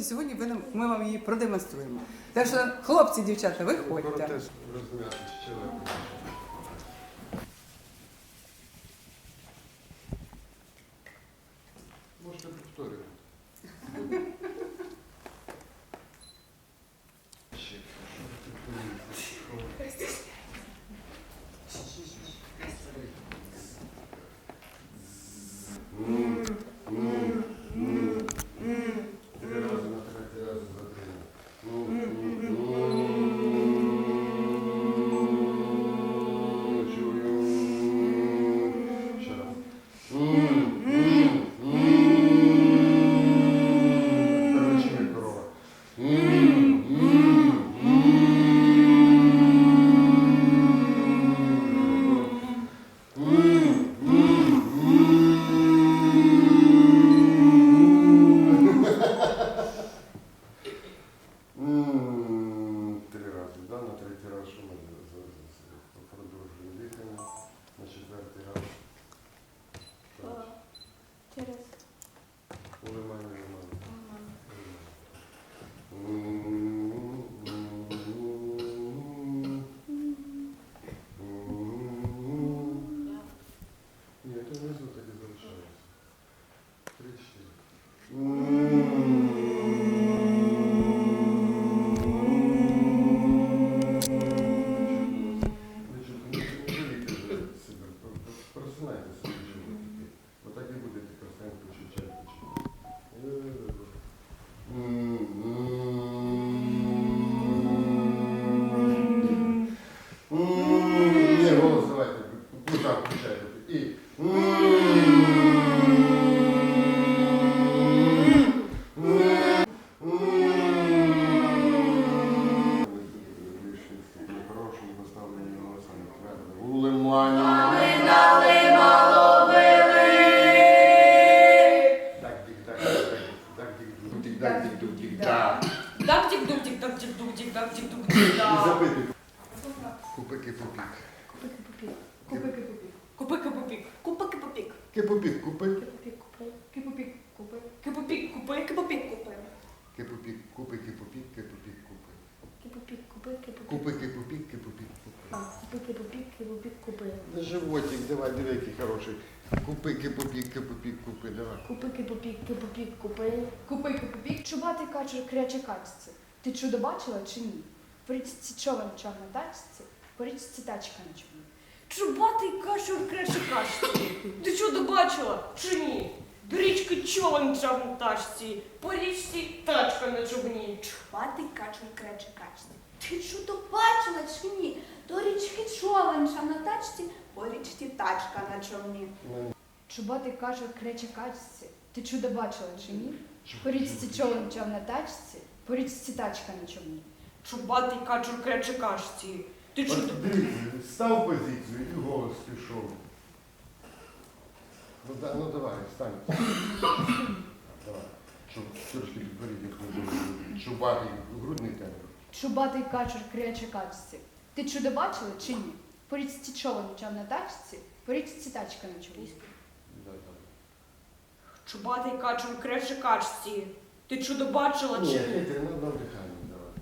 і сьогодні ви нам- ми вам її продемонструємо. Так що, хлопці, дівчата, виходьте. Дік, так, так. Дак-тік-дук-тік, дак-тік-дук-тік, дак-тік-дук-тік, І да. запити. Купики-пупік. Купи-кипупік, купи-кипупік, Кипопік, купик. Кипупік, купи. кипупік, купи, кипупік, купи. Кипопік, купи, кипопік, кипопік, купи. Кипупік, купи, кипупік. Купи, кипопік, кипопік, купи. А, Купи, кипупік, кипупік, купи. На животик, давай, диви, який хороший. Купи, кипопік, кипопік, купи, давай. Купи, кипупік, кипупік, купи. Купи, кипупік. Чубатий качур кряче качці. Ти чудо бачила чи ні? В річці човен чав на тачці, по тачка на човні. Чубатий кашур креше кашці. Ти чудо бачила чи ні? До річки човен чав на тачці, по човні. Чубатий качур крече качці. Ти чудо бачила чи ні? До річки човен на тачці, по річці тачка на човні. Чубатий качур кряче качці. Ти чудо бачила чи ні? По річці човен чав на тачці, по річці тачка на човні. Чубатий качур крече кашці. Ти чудо... От Дивіться, став позицію і голос пішов. Ну, да, ну давай, встань. Давай. Щоб трошки будемо. Чубатий, грудний темп. Чубатий качур кряче качці. Ти чудо бачила чи ні? По річці човен чав на тачці, по річці тачка на да. Чубатий качур крече кашці. Ти чудо бачила чи ні? Давай.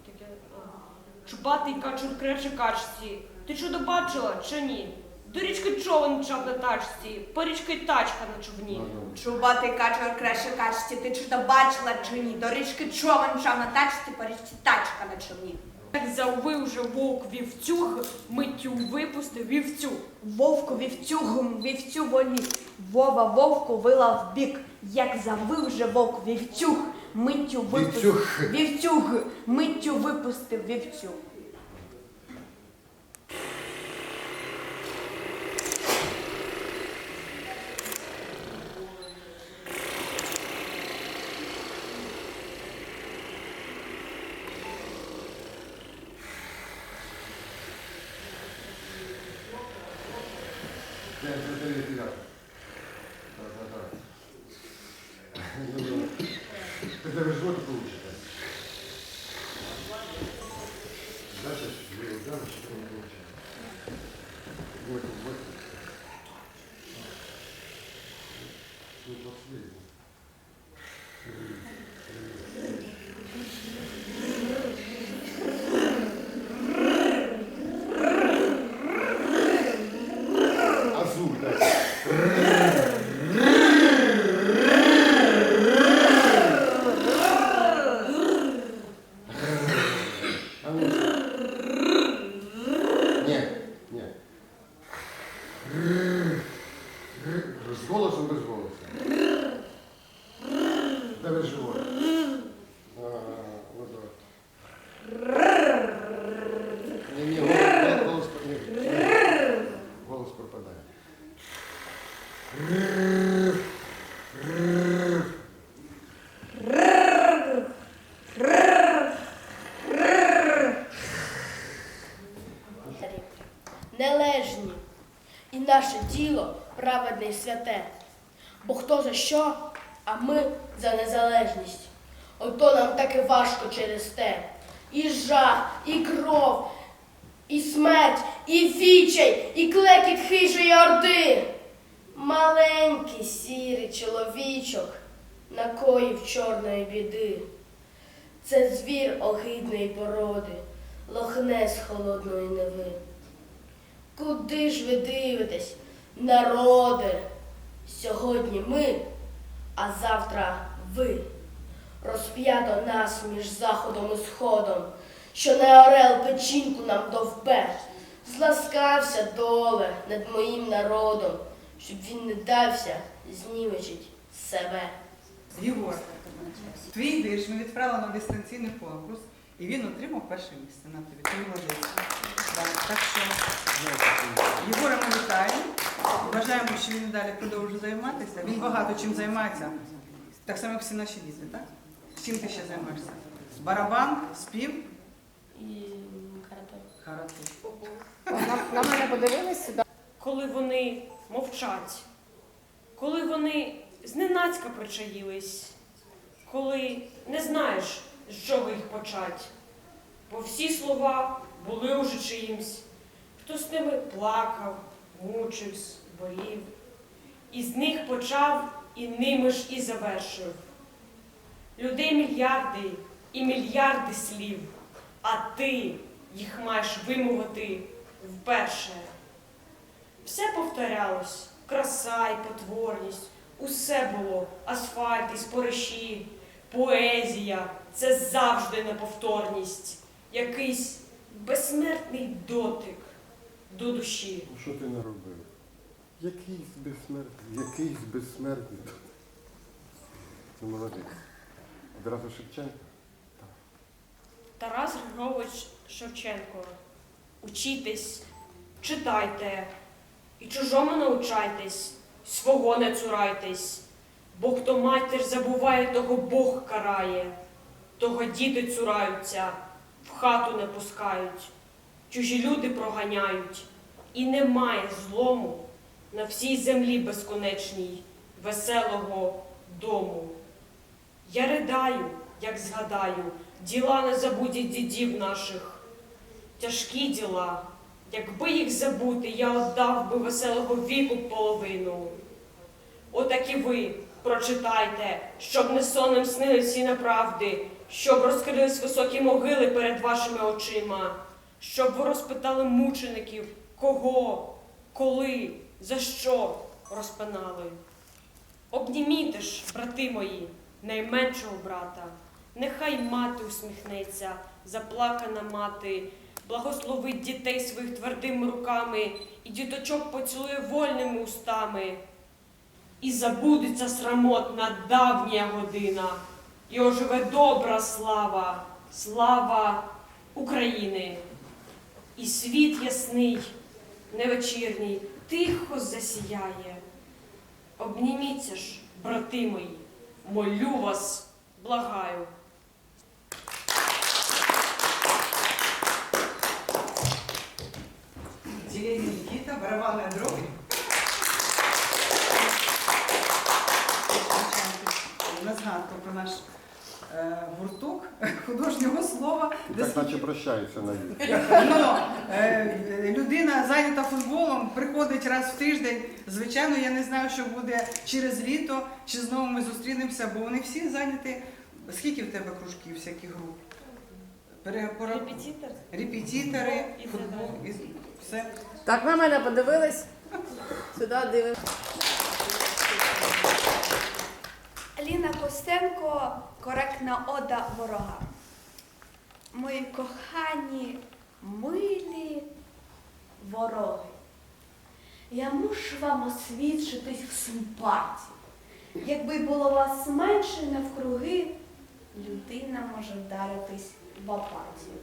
Таке, а, Чубатий качур крече качці. Ти чудо бачила чи ні? До річки човен чав на тачці, по річки тачка на човні. Чубатий качур крече качці. Ти чудо бачила чи ні? До річки човен шав на тачці, по річці тачка на човні. Як завив же вовк вівцюг, миттю випустив вівцю. Вовку вівцю, вівцю волів. Вова вовку вила в бік. Як завив же вовк вівцюг, миттю випустив. Вівцюг. Вівцюг, миттю випустив вівцю. Діло праведне й святе. Бо хто за що, а ми за незалежність. Ото нам таки важко через те. І жах, і кров, і смерть, і вічай, і клекіт хижої орди. Маленький сірий чоловічок накоїв чорної біди. Це звір огидної породи, лохне з холодної неви. Куди ж ви дивитесь, народе? Сьогодні ми, а завтра ви. Розп'ято нас між заходом і сходом, що не орел печінку нам довбе. Зласкався доле над моїм народом, щоб він не дався знівечить себе. Єгор, твій вірш ми відправили на дистанційний конкурс, і він отримав перше місце на тобі. Ти молодець. Так, що Єгора ми вітаємо. Бажаємо, що він далі продовжує займатися. Він багато чим займається. Так само, як всі наші діти, так? Чим ти ще займаєшся? Барабан, спів, І карате. карате. На, на мене подивились сюди. коли вони мовчать, коли вони зненацька причаїлись, коли не знаєш, з чого їх почать. Бо всі слова були уже чиїмсь, хто з ними плакав, мучився, болів, і з них почав і ними ж і завершив. Людей мільярди і мільярди слів, а ти їх маєш вимовити вперше. Все повторялось, краса і потворність, усе було, асфальт і спориші, поезія це завжди неповторність, якийсь безсмертний дотик до душі. Ну, Що ти наробив? Якийсь безсмертний, якийсь безсмертний. Ти молодець. Одразу Шевченко. Тарас Григорович Шевченко. Учітесь, читайте, і чужому научайтесь, свого не цурайтесь, бо хто матір забуває, того Бог карає, того діти цураються, в хату не пускають, чужі люди проганяють, і немає злому на всій землі безконечній, веселого дому. Я ридаю, як згадаю, діла не забуті дідів наших. Тяжкі діла, якби їх забути, я отдав би веселого віку половину. Отак і ви прочитайте, щоб не сонним снили всі неправди, щоб розкрились високі могили перед вашими очима, щоб ви розпитали мучеників, кого, коли, за що розпинали. Обніміте ж, брати мої, найменшого брата, нехай мати усміхнеться, заплакана мати, благословить дітей своїх твердими руками і діточок поцілує вольними устами. І забудеться срамотна давня година, і оживе добра слава, слава України. І світ ясний, невечірній, тихо засіяє. Обніміться ж, брати мої, молю вас, благаю. Ділені Нікіта, барабанна дроби. На про наш е, гурток художнього слова. Так наче прощаються навіть. Ну, е, людина зайнята футболом, приходить раз в тиждень. Звичайно, я не знаю, що буде через літо, чи знову ми зустрінемося, бо вони всі зайняті. Скільки в тебе кружків, всяких груп? Пере- пора- Репетитор? Репетитори, футбол, і все. Так, на мене подивились. Сюди дивимося. Аліна Костенко, коректна ода ворога. Мої кохані, милі вороги. Я мушу вам освідчитись в симпатії. Якби було вас менше навкруги, людина може вдаритись в апатію.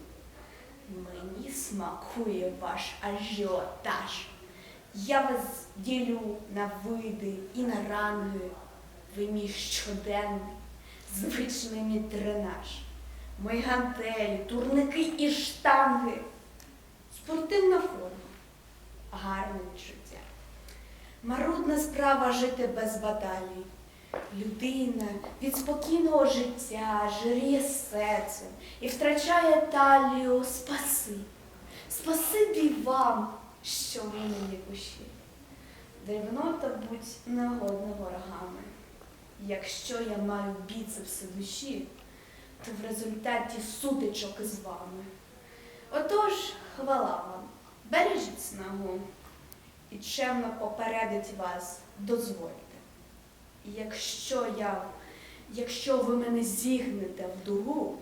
Мені смакує ваш ажіотаж. Я вас ділю на види і на ранги. Ви мій щоденний, звичний мій тренаж. Мої гантелі, турники і штанги. Спортивна форма, гарне відчуття. Марудна справа жити без баталій. Людина від спокійного життя жиріє серцем і втрачає талію спаси. Спасибі вам, що ви мені душі. Древнота будь негодна ворогами. Якщо я маю біцепси душі, то в результаті сутичок із вами. Отож, хвала вам, бережіть снагу і чемно попередить вас дозвольте. І якщо я, якщо ви мене зігнете в дугу,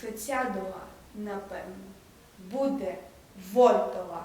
то ця дуга, напевно, буде вольтова.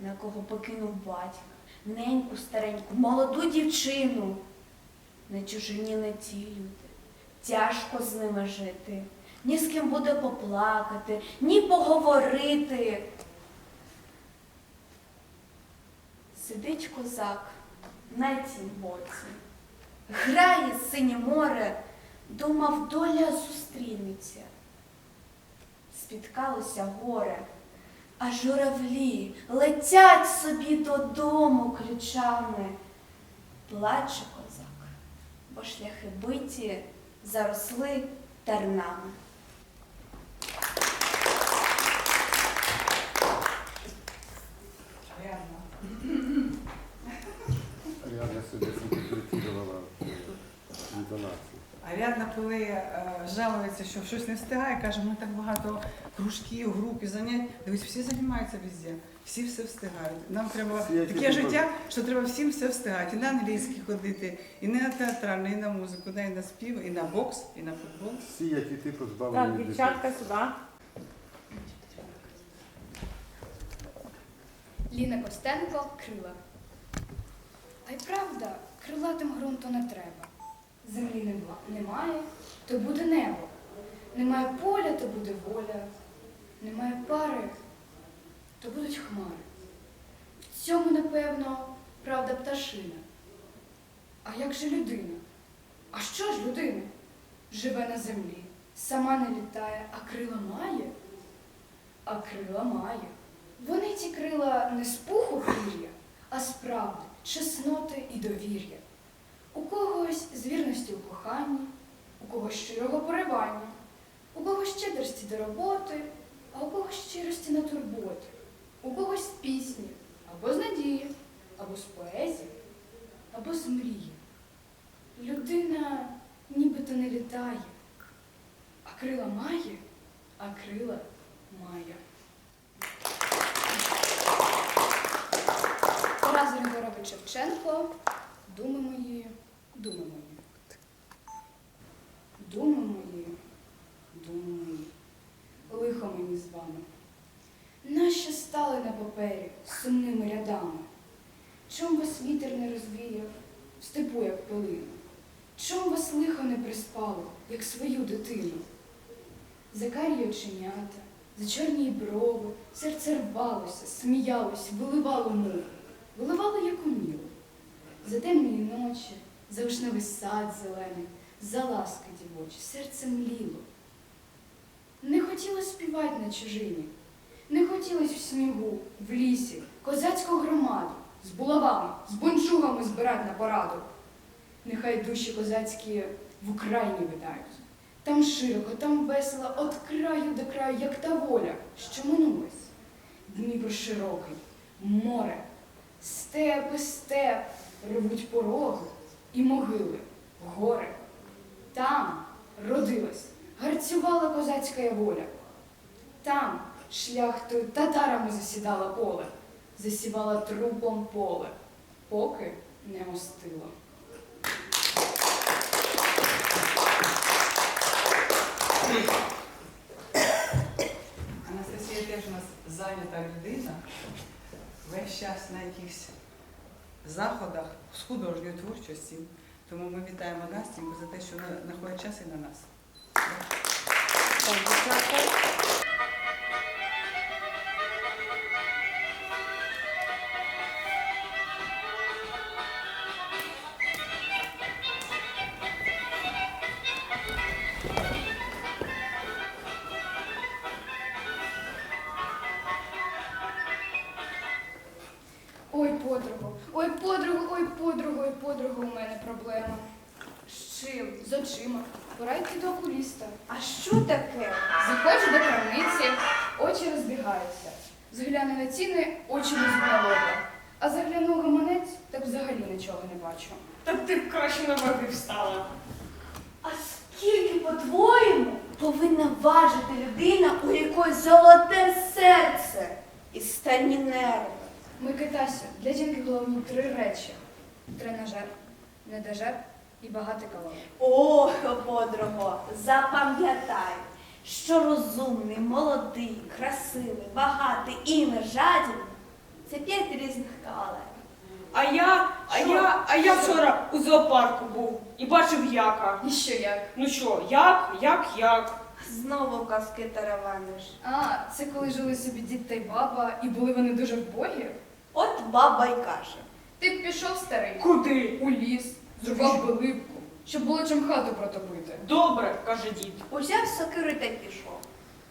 на кого покинув батька, неньку стареньку, молоду дівчину. На чужині не ті люди, тяжко з ними жити, ні з ким буде поплакати, ні поговорити. Сидить козак на цім боці, грає синє море, думав, доля зустрінеться. Спіткалося горе, а журавлі летять собі додому ключами. Плаче козак, бо шляхи биті заросли тернами. Интонацию. Коли е, жалується, що щось не встигає, каже, ми так багато кружків, груп і занять. Дивись, всі займаються везде, всі все встигають. Нам треба таке життя, що треба всім все встигати. І на англійський ходити, і на театральне, і на музику, і на спів, і на бокс, і на футбол. Всі, як і ти, позбавлені Так, дівчатка сюди. Ліна Костенко крила. А й правда, крилатим ґрунту не треба. Немає, то буде небо. Немає поля, то буде воля. Немає пари, то будуть хмари. В цьому, напевно, правда пташина. А як же людина? А що ж людина? Живе на землі, сама не літає, а крила має? А крила має. Вони ці крила не з пуху пір'я, а з правди, чесноти і довір'я. У когось з вірності у коханні, у когось щирого поривання, у когось щедрості до роботи, а у когось щирості на турботі, у когось з пісні, або з надії, або з поезії, або з мрії. Людина нібито не літає, а крила має, а крила має. Тарас Григорович Шевченко, думи мої, думи мої. Думи мої, думи мої, лихо мені з вами. Нащо стали на папері сумними рядами? Чом вас вітер не розвіяв в степу, як пилину? Чом вас лихо не приспало, як свою дитину? За карі оченята, за чорні брови, серце рвалося, сміялось, виливало мову, виливало, як уміло. За темні ночі, за вишневий сад зелений, за ласки дівочі, серце мліло. Не хотілося співати на чужині, не хотілося в снігу, в лісі, козацьку громаду, з булавами, з бунчугами збирати на пораду. Нехай душі козацькі в Україні видають. Там широко, там весело, от краю до краю, як та воля, що минулась. Дніпро широкий, море, степи, степ, рвуть пороги і могили, гори. Там родилась, гарцювала козацька воля. Там шляхтою татарами засідала поле, засівала трупом поле, поки не остило. Анастасія теж у нас зайнята людина. весь час на якихось заходах з художньої творчості. Тому ми вітаємо Настіньку за те, що вона знаходить час і на нас. З очима. Пора йти до окуліста. А що таке? Заходжу до крамниці, очі розбігаються. Згляну на ціни, очі лоба. А загляну в гаманець, так взагалі нічого не бачу. Так ти б краще на ваги встала. А скільки, по-твоєму, повинна важити людина, у якої золоте серце і стальні нерви? Микитасю, для жінки головні три речі: тренажер, недожер і багато калорій. Ох, подруго, запам'ятай, що розумний, молодий, красивий, багатий і не жадібний – це п'ять різних калорій. А я, а Що? я, а я вчора у зоопарку був і бачив яка. І що як? Ну що, як, як, як? Знову казки теревениш. А, це коли жили собі дід та й баба, і були вони дуже вбогі? От баба й каже. Ти б пішов старий Куди? у ліс, зрубав би липку, щоб було чим хату протопити. Добре, каже дід. Узяв сокиру та й пішов.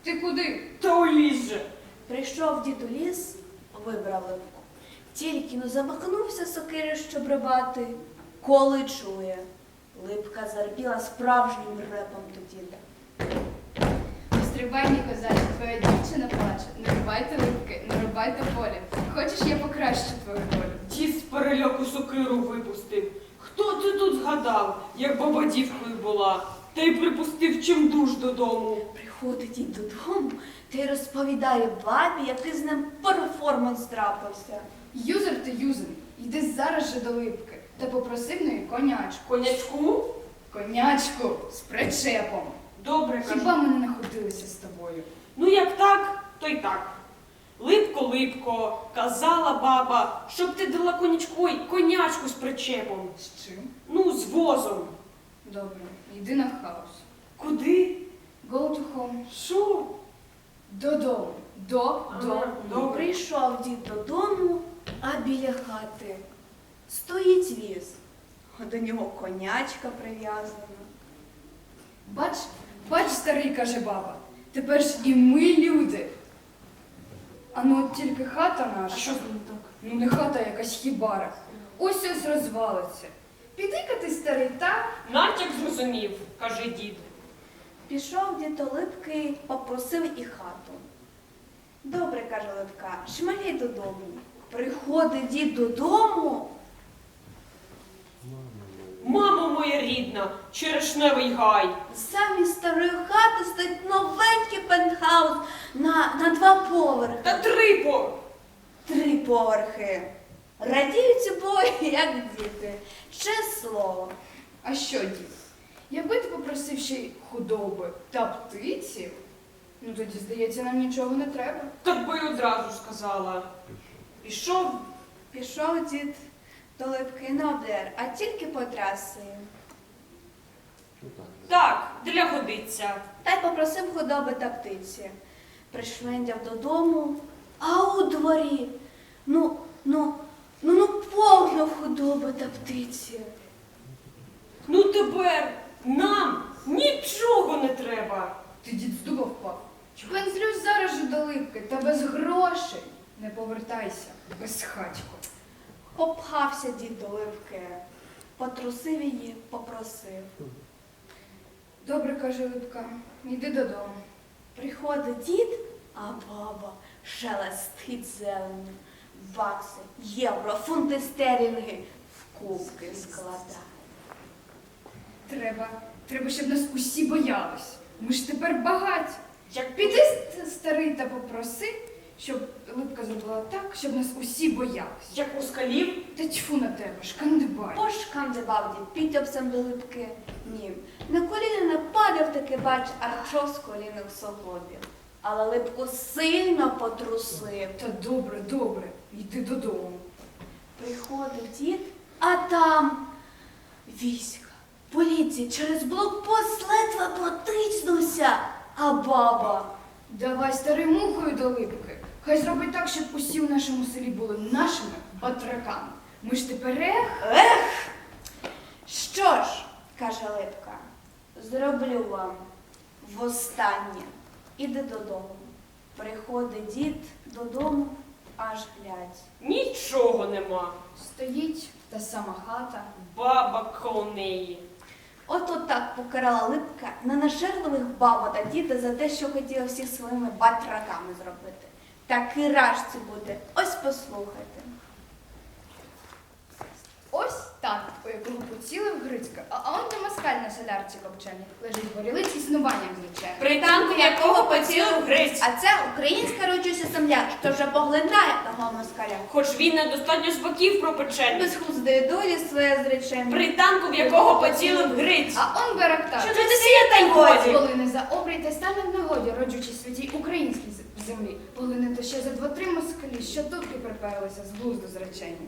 Ти куди? Та у ліс же. Прийшов дід у ліс, вибрав липку. Тільки но замахнувся сокири, щоб рибати, коли чує. Липка зарпіла справжнім репом до діда. Стрибай, мій козаче, твоя дівчина плаче. Не рубайте липки, не рубайте полі. Хочеш, я покращу твою долю. Дід з переляку сокиру випустив. Хто це тут згадав, як баба дівкою була? Та й припустив чим душ додому. Приходить дід додому та й розповідає бабі, який з ним перформанс трапився. Юзер ти юзер, йди зараз же до липки та попроси в неї конячку. Конячку? Конячку з причепом. Добре, каже. Хіба ми не находилися з тобою? Ну як так, то й так. Липко, липко, казала баба, щоб ти дала конячку й конячку з причепом. З чим? Ну, з возом. Добре, йди на хаос. Куди? Go to home. Що? Додому. До, до, до. Прийшов дід додому, а біля хати стоїть віз, а до нього конячка прив'язана. Бач, бач, старий, каже баба. Тепер ж і ми люди. А ну от тільки хата А наша. що з ним так? Ну не хата, а якась хібара. Ось ось розвалиться. Піди-ка ти старий та? Натяк зрозумів, каже дід. Пішов дід Липки, попросив і хату. Добре, каже Липка, шмалі додому. Приходить дід додому, Мамо моя рідна, черешневий гай. замість старої хати стоїть новенький пентхаус на, на два поверхи. Та три по. Три поверхи. Радіють обоє, як діти. Ще слово. А що, дід? Якби ти попросив ще й худоби та птиці, ну тоді, здається, нам нічого не треба. Так би й одразу сказала. Пішов, Пішов дід до Липки на обдер, а тільки потрясив. Ну так. для годиться. Та й попросив худоби та птиці. Пришвендяв додому, а у дворі, ну, ну, ну, ну, повно худоби та птиці. Ну тепер нам нічого не треба. Ти дід з дуба впав. Пензлюсь зараз же до липки, та без грошей. Не повертайся, безхатько. Попхався дід до Липки, потрусив її, попросив. Добре, каже Липка, йди додому. Приходить дід, а баба шелестить зеленю. Бакси, євро, фунти стерлінги в кубки складає. Треба, треба, щоб нас усі боялись. Ми ж тепер багаті. Як Піди старий та попроси, щоб Липка зробила так, щоб нас усі боялись. Як москалів, Та тьфу на тебе, шкандибай. Пошкандибав дід підтяпцем до липки. Ні, на коліна не падав таки, бач, арчов з колінних суглобів. але липку сильно потрусив. Та добре, добре, йди додому. Приходив дід, а там війська, поліція через блокпост ледве протиснувся, а баба. Давай старий мухою до липки. Хай зробить так, щоб усі в нашому селі були нашими батраками. Ми ж тепер ех, Що ж, каже Липка, зроблю вам востаннє. Іди додому. Приходить дід додому, аж глядь. Нічого нема. стоїть та сама хата. Баба коло неї. Ото так покарала Липка ненажерливих баба та діда за те, що хотіла всіх своїми батраками зробити. Такий рашці буде. Ось послухайте. Ось так, у якому поцілив Грицька, а он де москаль на солярці копчені, лежить горілиць існуванням звичайним. При танку якого поцілив гриць. А це українська родюча земля, що вже поглинає того москаля. Хоч він недостатньо з боків пропечений. Безхуздої долі своє зречення. При танку в якого поцілив гриць. А он Берактар. Що ти сіє та й годі? Полини за обрій та стане в нагоді, роджучи святій українській землі. Полини то ще за два-три москалі, що дубки приперлися з глузду зречені.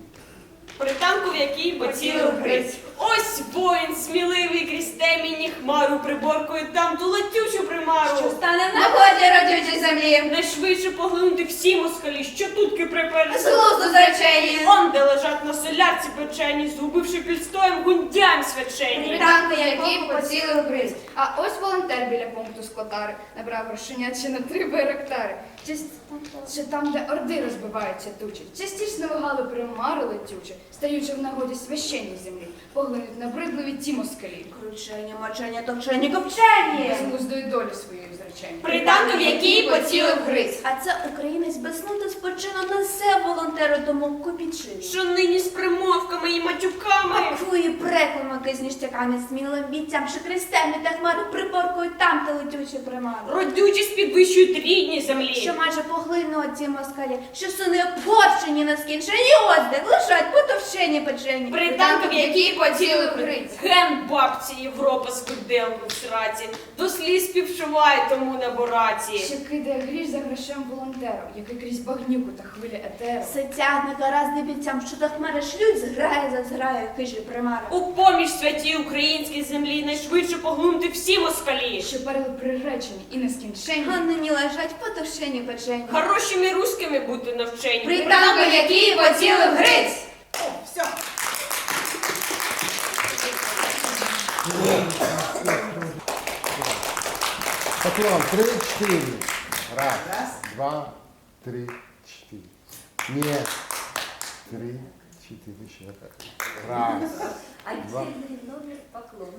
При танку в який поцілив гриць. Ось воїн сміливий крізь темінні хмару приборкою там ту летючу примару. Що стане в нагоді родючій землі. Найшвидше поглинути всі москалі, що тутки приперлися. З глузду зречені. Он, де лежать на солярці печені, згубивши під стоєм гундям свячені. Танку Який поцілив гриць. А ось волонтер біля пункту скотари набрав грошенят ще на три байрактари. Част... Ще там, де орди розбиваються тучі, частіше навигали примари летючі, стаючи в нагоді священній землі, поглинуть набридливі ті москалі. Кручені, мочені, товчені, копчені. Без глуздої долі своєї зречені. При танку в який поцілив гриць. А це українець без сну та спочину несе волонтеру тому копійчину. Що нині з примовками і матюками. Акуї прекломаки з ніштяками, смілим бійцям, що крестеми та хмару приборкують там та летючі примари. Родючість підвищують рідні землі. Що майже поглинули ці москалі, що сини порчені на скінчені оздих, лежать потовщені печені. При танку в поцілив гриць. Ген бабці Європа з виделку в сраці. До сліз співчуває тому на бораці. Ще кидає гріш за грошем волонтеру, який крізь багнюку та хвилі етеру. Сетяг гаразди бійцям, що до хмари шлють, зграє за зграє, хижі примари. У поміж святій українській землі найшвидше поглинути всі москалі. Що перли приречені і нескінчені. А нині лежать потовщені печені. Хорошими руськими бути навчені. При танку, який поцілив гриць. Все. Поклон, три, четыре. Раз, Раз. два, три, четыре. Нет. Три, четыре, еще. Раз, А Два. номер поклон.